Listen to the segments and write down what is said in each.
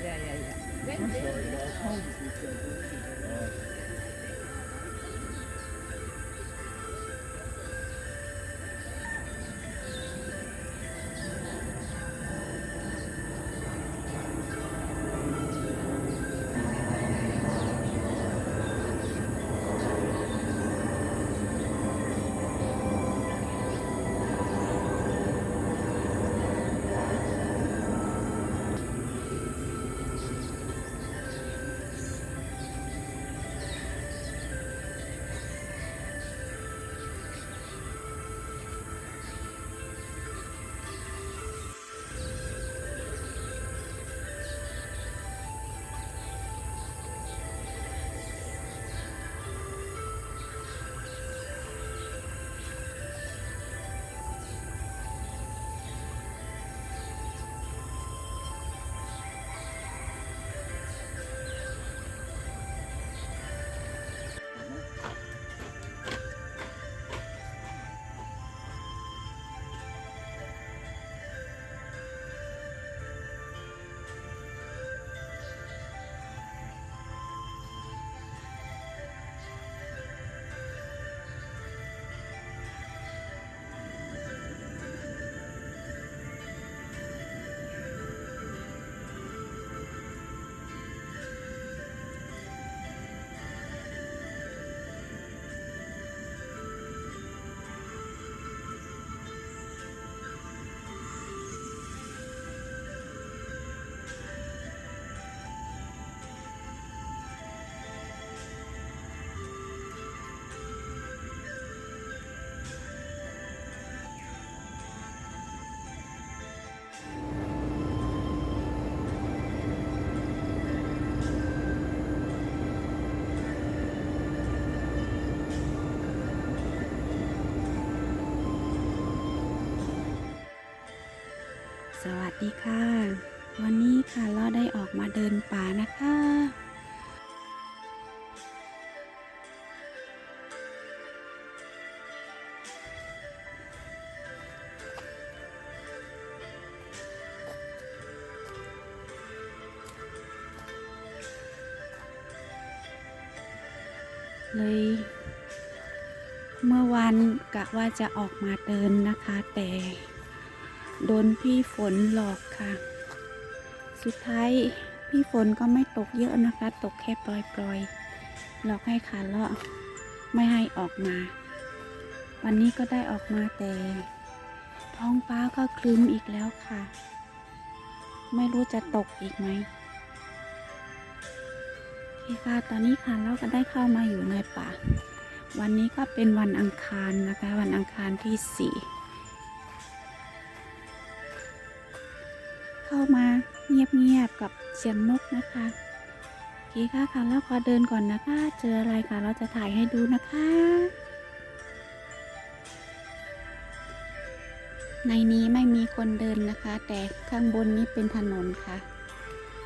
Yeah, yeah, yeah. สวัสดีค่ะ วันนี้ค่ะเราได้ออกมาเดินป่านะคะ เลย เมื่อวานกะว่าจะออกมาเดินนะคะแต่ โดนพี่ฝนหลอกค่ะ สุดท้ายพี่ฝนก็ไม่ตกเยอะนะคะ ตกแค่ปล่อยๆ หลอกให้ขาเลาะไม่ให้ออกมา วันนี้ก็ได้ออกมาแต่ ท้องฟ้าก็คลึ้มอีกแล้วค่ะ ไม่รู้จะตกอีกไหมโอเคค่ะตอนนี้ค่ะเราก็ได้เข้ามาอยู่ในป่า วันนี้ก็เป็นวันอังคารนะคะ วันอังคารที่สี่ เข้ามาเงียบๆกับเสียงนกนะคะโอเคค่ะค่ะแล้วขอเดินก่อนนะคะ เจออะไรค่ะเราจะถ่ายให้ดูนะคะ ในนี้ไม่มีคนเดินนะคะ แต่ข้างบนนี้เป็นถนนค่ะ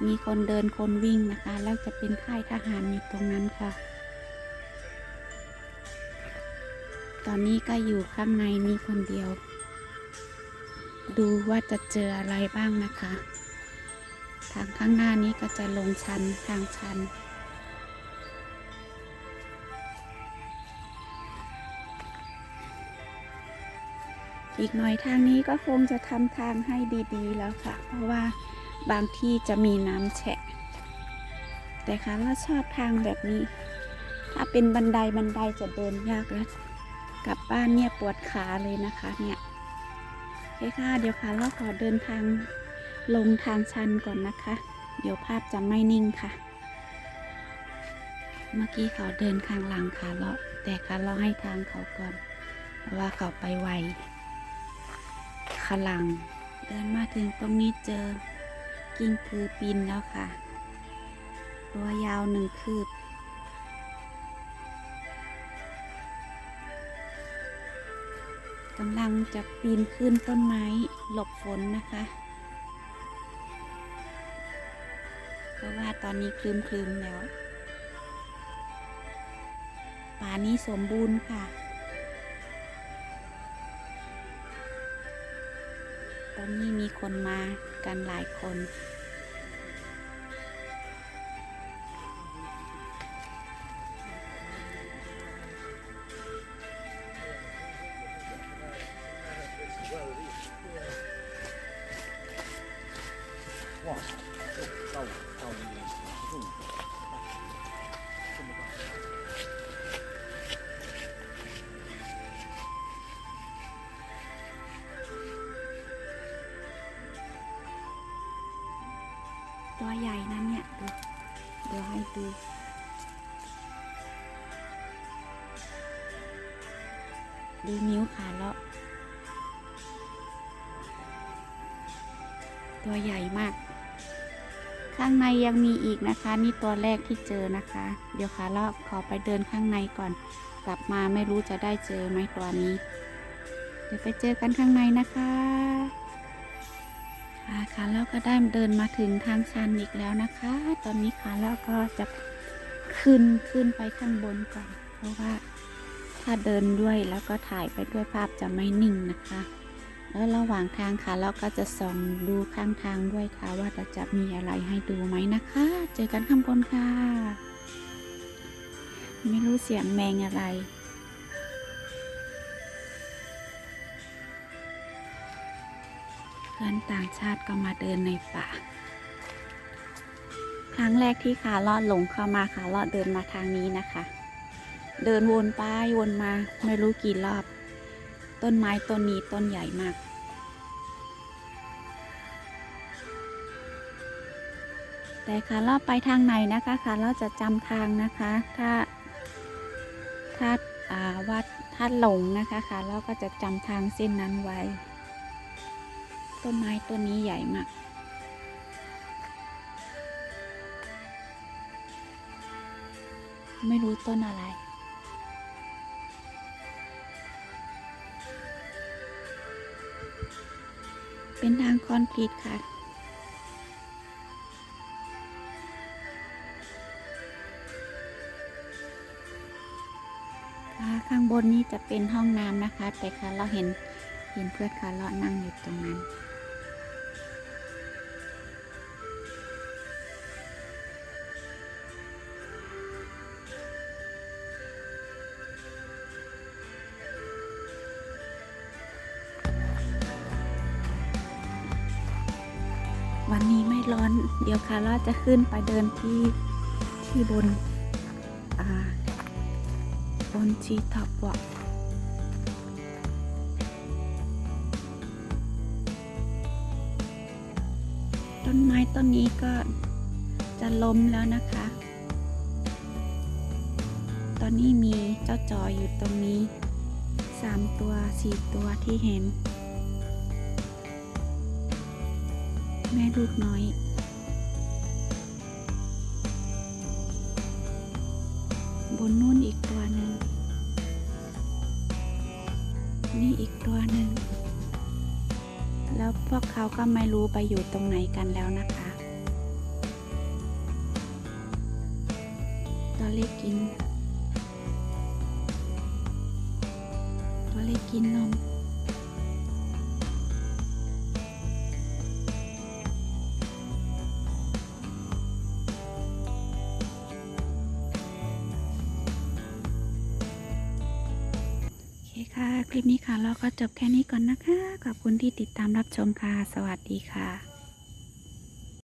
มีคนเดินคนวิ่งนะคะ แล้วจะเป็นค่ายทหารอยู่ตรงนั้นค่ะ ตอนนี้ก็อยู่ข้างในนี้คนเดียว ดูว่าจะเจออะไรบ้างนะคะ ทางข้างหน้านี้ก็จะลงชันทางชัน อีกหน่อยทางนี้ก็คงจะทำทางให้ดีๆแล้วค่ะ เพราะว่าบางที่จะมีน้ำแฉะ แต่ค่ะเราชอบทางแบบนี้ ถ้าเป็นบันไดบันไดจะเดินยากแล้วกลับบ้านเนี่ยปวดขาเลยนะคะเนี่ย เคค่ะ เดี๋ยวค่ะเราขอเดินทางลงทางชันก่อนนะคะ เดี๋ยวภาพจะไม่นิ่งค่ะ เมื่อกี้เขาเดินข้างหลังค่ะเลาะแต่ค่ะเราให้ทางเขาก่อนเพราะว่าเขาไปไวขางหลังเดินมาถึงตรงนี้เจอ กิ้งคือปีนแล้วค่ะ ตัวยาวหนึ่งคืบ กำลังจะปีนขึ้นต้นไม้หลบฝนนะคะเพราะว่าตอนนี้คลืมคลืมๆแล้ว ป่านี้สมบูรณ์ค่ะ ตอนนี้มีคนมากันหลายคน ตัวใหญ่นะเนี่ยเดี๋ยวให้ดูดูนิ้วขาเลาะตัวใหญ่มาก ข้างในยังมีอีกนะคะ นี่ตัวแรกที่เจอนะคะ เดี๋ยวขาเลาะขอไปเดินข้างในก่อน กลับมาไม่รู้จะได้เจอไหมตัวนี้ เดี๋ยวไปเจอกันข้างในนะคะ ค่ะค่ะแล้วก็ได้เดินมาถึงทางชันอีกแล้วนะคะ ตอนนี้ค่ะแล้วก็จะขึ้นขึ้นไปข้างบนก่อน เพราะว่าถ้าเดินด้วยแล้วก็ถ่ายไปด้วยภาพจะไม่นิ่งนะคะ แล้วระหว่างทางค่ะเราก็จะส่องดูข้างทางด้วยค่ะว่าจะมีอะไรให้ดูไหมนะคะ เจอกันข้างบนค่ะ ไม่รู้เสียงแมงอะไร พื่อนต่างชาติก็มาเดินในป่า ครั้งแรกที่ขาลอดหลงเข้ามาขาลอดเดินมาทางนี้นะคะ เดินวนไปวนมาไม่รู้กี่รอบ ต้นไม้ต้นนี้ต้นใหญ่มาก แต่ขาลอดไปทางไหนนะคะขาลอดจะจำทางนะคะ ถ้าถ้าอาว่าถ้าหลงนะคะขาลอดก็จะจำทางเส้นนั้นไว้ ต้นไม้ต้นนี้ใหญ่มากไม่รู้ต้นอะไร เป็นทางคอนกรีตค่ะ ข้างบนนี้จะเป็นห้องน้ำนะคะ แต่ค่ะเราเห็นเห็นเพื่อนค่ะเรานั่งอยู่ตรงนั้น ร้อน เดี๋ยวคาร่าจะขึ้นไปเดินที่ที่บนอ่าบนชีท็อปวอล์ต้นไม้ต้นนี้ก็จะล้มแล้วนะคะ ตอนนี้มีเจ้าจออยู่ตรงนี้สามตัวสี่ตัวที่เห็น แม่ลูกน้อย บนนู่นอีกตัวหนึ่ง นี่อีกตัวหนึ่ง แล้วพวกเขาก็ไม่รู้ไปอยู่ตรงไหนกันแล้วนะคะ ตัวเล็กกิน ตัวเล็กกินนม ลิปนี้ค่ะ เราก็จบแค่นี้ก่อนนะคะ ขอบคุณที่ติดตามรับชมค่ะ สวัสดีค่ะ